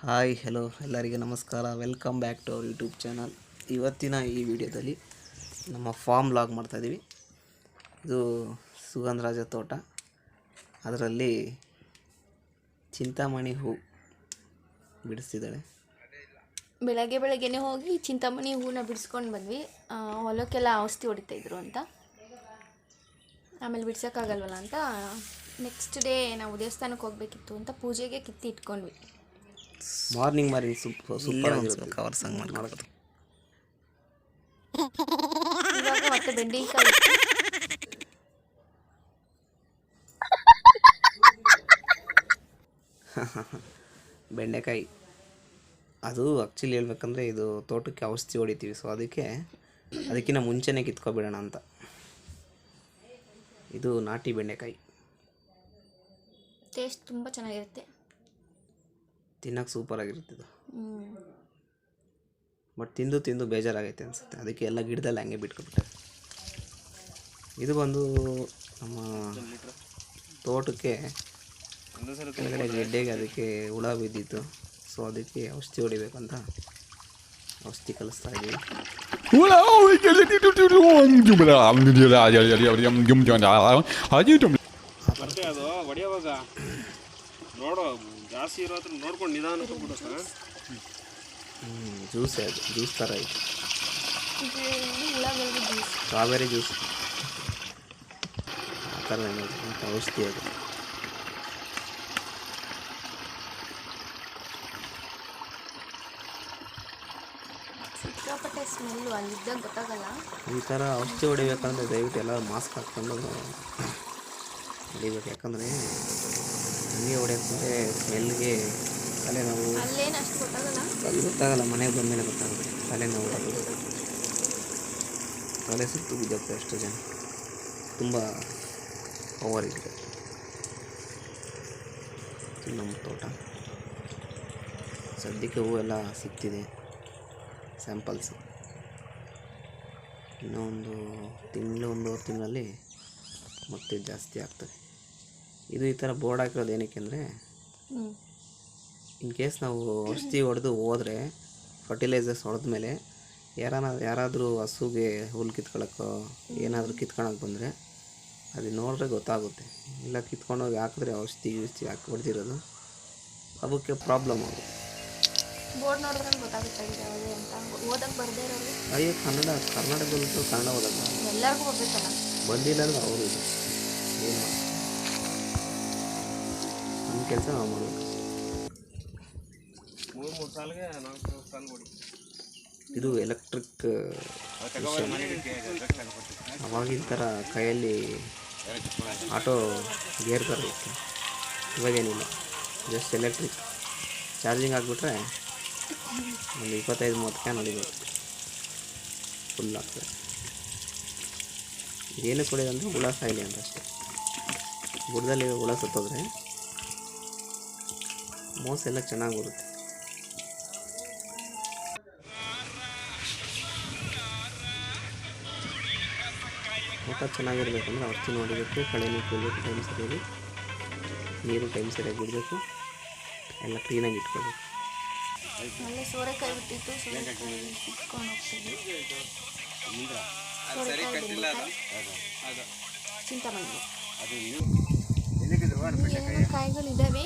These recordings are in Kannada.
ಹಾಯ್ ಹಲೋ ಎಲ್ಲರಿಗೆ ನಮಸ್ಕಾರ. Welcome back to our YouTube channel ಇವತ್ತಿನ ಈ ವಿಡಿಯೋದಲ್ಲಿ ನಮ್ಮ ಫಾರ್ಮ್ ಲಾಗ್ ಮಾಡ್ತಾಯಿದ್ದೀವಿ ಇದು ಸುಗಂಧರಾಜ ತೋಟ. ಅದರಲ್ಲಿ ಚಿಂತಾಮಣಿ ಹೂ ಬಿಡಿಸ್ತಿದ್ದಾಳೆ. ಬೆಳಗ್ಗೆ ಬೆಳಗ್ಗೆನೇ ಹೋಗಿ ಚಿಂತಾಮಣಿ ಹೂನ ಬಿಡಿಸ್ಕೊಂಡು ಬಂದ್ವಿ. ಹೊಲಕ್ಕೆಲ್ಲ ಔಷಧಿ ಹೊಡಿತಾ ಇದ್ರು ಅಂತ. ಆಮೇಲೆ ಬಿಡ್ಸೋಕ್ಕಾಗಲ್ವಲ್ಲ ಅಂತ ನೆಕ್ಸ್ಟ್ ಡೇ ನಾವು ದೇವಸ್ಥಾನಕ್ಕೆ ಹೋಗಬೇಕಿತ್ತು ಅಂತ ಪೂಜೆಗೆ ಕಿತ್ತಿ ಇಟ್ಕೊಂಡ್ವಿ. ಮಾರ್ನಿಂಗ್ ಮಾರ್ನಿಂಗ್ ಸೂಪ್ ಸೂಪರ್ ಆಗಿರುತ್ತೆ. ಕವರ್ ಸಂಗ್ ಮಾಡ್ಕೊಳ್ಳೋದು ಇವಾಗ ಮತ್ತೆ ಬೆಂಡೆಕಾಯಿ. ಬೆಂಡೆಕಾಯಿ. ಅದು ಆ್ಯಕ್ಚುಲಿ ಹೇಳ್ಬೇಕಂದ್ರೆ ಇದು ತೋಟಕ್ಕೆ ಔಷಧಿ ಹೊಡಿತೀವಿ. ಸೊ ಅದಕ್ಕೆ ಅದಕ್ಕಿಂತ ಮುಂಚೆನೇ ಕಿತ್ಕೊಬಿಡೋಣ ಅಂತ. ಇದು ನಾಟಿ ಬೆಂಡೆಕಾಯಿ. ಟೇಸ್ಟ್ ತುಂಬ ಚೆನ್ನಾಗಿರುತ್ತೆ. ತಿನ್ನೋಕೆ ಸೂಪರ್ ಆಗಿರುತ್ತೆ ಇದು. ಬಟ್ ತಿಂದು ತಿಂದು ಬೇಜಾರಾಗೈತೆ ಅನಿಸುತ್ತೆ ಅದಕ್ಕೆ ಎಲ್ಲ ಗಿಡದಲ್ಲಿ ಹಂಗೆ ಬಿಟ್ಕೊಬಿಟ್ಟೆ ಇದು ಬಂದು ನಮ್ಮ ತೋಟಕ್ಕೆ ಕೆಳಗಡೆ ಗೆಡ್ಡೆಗೆ ಅದಕ್ಕೆ ಹುಳ ಬಿದ್ದಿತ್ತು ಸೊ ಅದಕ್ಕೆ ಔಷಧಿ ಹೊಡಿಬೇಕಂತ ಔಷಧಿ ಕಲಿಸ್ತಾ ಇದ್ದೀವಿ ಅದು ಹೊಡಿಯೋವಾಗ ನೋಡೋ ಜಾಸ್ತಿ ಇರೋ ಹತ್ರ ನೋಡ್ಕೊಂಡು ನಿಧಾನಕ್ಕೆ ಬಿಡುತ್ತಾ ಜ್ಯೂಸ್ ಅದು ಜ್ಯೂಸ್ ಥರ ಐತೆ. ಸ್ಟ್ರಾಬೆರಿ ಜ್ಯೂಸ್ ಆ ಥರ ಔಷಧಿ ಅದು. ಈ ಥರ ಔಷಧಿ ಹೊಡಿಬೇಕಂದ್ರೆ ದಯವಿಟ್ಟು ಎಲ್ಲ ಮಾಸ್ಕ್ ಹಾಕ್ಕೊಂಡು ಹೊಡಿಬೇಕು ಯಾಕಂದರೆ ಹಂಗೆ ಹೊಡಿಯೋಕ್ಕಂದ್ರೆ ಸ್ಮೆಲ್ಗೆ ತಲೆನೋವು? ಅಲ್ಲಿ ಗೊತ್ತಾಗಲ್ಲ. ಮನೆಗೆ ಬಂದಮೇಲೆ ಗೊತ್ತಾಗುತ್ತೆ. ತಲೆನೋವು ಅದು. ತಲೆ ಸುತ್ತು ಬಿದ್ದೋಗ್ತದೆ ಅಷ್ಟು ಜನ. ತುಂಬ ಪವರ್ ಇದೆ. ನಮ್ಮ ತೋಟ ಸದ್ಯಕ್ಕೆ ಹೂವೆಲ್ಲ ಸಿಗ್ತಿದೆ ಸ್ಯಾಂಪಲ್ಸ್ ಇನ್ನೊಂದು ತಿಂಗಳು ಒಂದೂವರೆ ತಿಂಗಳಲ್ಲಿ ಮತ್ತೆ ಜಾಸ್ತಿ ಆಗ್ತದೆ. ಇದು ಈ ಥರ ಬೋರ್ಡ್ ಹಾಕಿರೋದು ಏನಕ್ಕೆ ಅಂದರೆ ಇನ್ ಕೇಸ್ ನಾವು ಔಷಧಿ ಹೊಡೆದು ಹೋದರೆ ಫರ್ಟಿಲೈಸರ್ಸ್ ಹೊಡೆದ್ಮೇಲೆ ಯಾರಾನ ಯಾರಾದರೂ ಹಸುಗೆ ಹುಲ್ಲು ಕಿತ್ಕೊಳಕ್ಕೋ ಏನಾದರೂ ಕಿತ್ಕೊಳಕ್ಕೆ ಬಂದರೆ ಅದು ನೋಡಿದ್ರೆ ಗೊತ್ತಾಗುತ್ತೆ. ಇಲ್ಲ ಕಿತ್ಕೊಂಡೋಗಿ ಹಾಕಿದ್ರೆ ಔಷಧಿ ಔಷಧಿ ಹಾಕಿ ಹೊಡೆದಿರೋದು ಅದಕ್ಕೆ ಪ್ರಾಬ್ಲಮ್ ಆಗುತ್ತೆ ಬೋರ್ಡ್ ನೋಡಿದ್ರೆ ಗೊತ್ತಾಗುತ್ತೆ ಇದು ಯಾವುದು ಅಂತ. ಓದಕ್ಕೆ ಬರದೇ ಇರೋರು ಅಯ್ಯೋ ಕನ್ನಡ ಕರ್ನಾಟಕದಲ್ಲಿ ಕನ್ನಡ ಓದಕ್ಕೆ. ಎಲ್ಲರಿಗೂ ಬಂದಿಲ್ಲ ಅಂದ್ರೆ ಅವರು ಏನು ಕೆಲಸ ನಾವು ಮಾಡಬೇಕು. ಇದು ಎಲೆಕ್ಟ್ರಿಕ್ ಅವಾಗಿನ ಥರ ಕೈಯಲ್ಲಿ ಆಟೋ ಗೇರ್ ಥರ ಇತ್ತು ಇವಾಗೇನಿಲ್ಲ. ಜಸ್ಟ್ ಎಲೆಕ್ಟ್ರಿಕ್ ಚಾರ್ಜಿಂಗ್ ಆಗಿಬಿಟ್ರೆ ಒಂದು ಇಪ್ಪತ್ತೈದು ಮೂವತ್ತು ಕ್ಯಾನ್ ಹೊಡಿಬೇಕು ಫುಲ್ ಆಗ್ತದೆ. ಏನಕ್ಕೆ ಹೊಡೆಯೋದಂದ್ರೆ ಹುಳ ಸಾಯಿಲಿ ಅಂತ ಅಷ್ಟೇ. ಬುಡದಲ್ಲಿ ಹುಳ ಸತ್ತೋದ್ರೆ ಮೋಸ ಎಲ್ಲ ಚೆನ್ನಾಗಿ ಬರುತ್ತೆ ಊಟ ಚೆನ್ನಾಗಿರ್ಬೇಕಂದ್ರೆ ಔಷಧಿ ನೋಡಿಬೇಕು ಕಳೆನೂ ನೀರು ಕುಡಿಬೇಕು ಟೈಮ್ ಸರಿಯಾಗಿ. ನೀರು ಟೈಮ್ ಸರಿಯಾಗಿ ಬಿಡಬೇಕು ಎಲ್ಲ ಕ್ಲೀನಾಗಿ ಇಟ್ಕೋಬೇಕು. ಅಲ್ಲೇ ಸೋರೆಕಾಯಿ ಬಿಟ್ಟಿತ್ತು ಸೋರೆಕಾಯಿ ಇಟ್ಕೊಂಡು ಹೋಗ್ತೀವಿ. ಸೋರೆಕಾಯಿ ಏನೇನೋ ಕಾಯಿಗಳಿದ್ದಾವೆ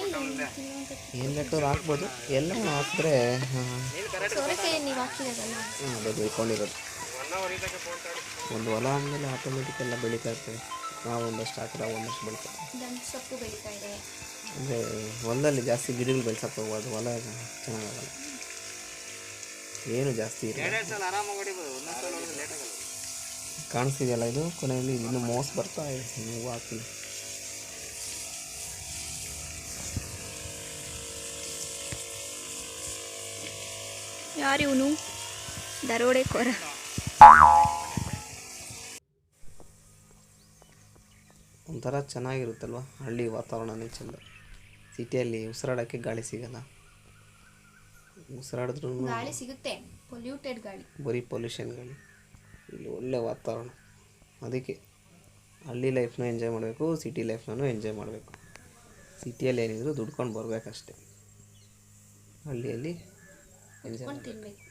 ಏನು ಬೇಕಾದ್ರೂ ಹಾಕ್ಬೋದು? ಎಲ್ಲ ಹಾಕಿದ್ರೆ ಸೋರೆಕಾಯಿ ಬೆಳ್ಕೊಂಡಿರೋದು ಒಂದು ಹೊಲ ಅಂದಮೇಲೆ ಆಟೋಮೆಟಿಕ್ ಎಲ್ಲ ಬೆಳೀತಾ ಇರ್ತದೆ. ನಾವು ಒಂದಷ್ಟು ಹಾಕಿದ್ರೆ ಒಂದಷ್ಟು ಬೆಳೀತಾ ಅಂದರೆ ಹೊಲದಲ್ಲಿ ಜಾಸ್ತಿ ಗಿಡಗಳು ಬೆಳ್ಸಕ್ಕೆ ಹೋಗ್ಬಾರ್ದು. ಹೊಲ ಚೆನ್ನಾಗಲ್ಲ. ಏನು ಜಾಸ್ತಿ ಕಾಣಿಸ್ತಿದೆಯಲ್ಲ ಇದು? ಕೊನೆಯಲ್ಲಿ ಇನ್ನು ಮೋಸ ಬರ್ತಾ ಇದೆ. ನೀವು ಹಾಕಿ ಯಾರಿವನು? ದರೋಡೆಕೋರ ಒಂಥರ ಚೆನ್ನಾಗಿರುತ್ತಲ್ವ ಹಳ್ಳಿ ವಾತಾವರಣನೇ ಚೆಂದ. ಸಿಟಿಯಲ್ಲಿ ಉಸಿರಾಡೋಕ್ಕೆ ಗಾಳಿ ಸಿಗಲ್ಲ. ಉಸಿರಾಡಿದ್ರು ಗಾಳಿ ಸಿಗುತ್ತೆ. ಪೊಲ್ಯೂಟೆಡ್ ಗಾಳಿ. ಬರೀ ಪೊಲ್ಯೂಷನ್ ಗಾಳಿ. ಇಲ್ಲಿ ಒಳ್ಳೆ ವಾತಾವರಣ. ಅದಕ್ಕೆ ಹಳ್ಳಿ ಲೈಫ್ನ ಎಂಜಾಯ್ ಮಾಡಬೇಕು ಸಿಟಿ ಲೈಫ್ನೂ ಎಂಜಾಯ್ ಮಾಡಬೇಕು. ಸಿಟಿಯಲ್ಲಿ ಏನಿದ್ರು ದುಡ್ಕೊಂಡು ಬರಬೇಕಷ್ಟೆ. ಹಳ್ಳಿಯಲ್ಲಿ ಎಂಜಾಯ್ ಕೊಂಡು ತಿನ್ನಬೇಕು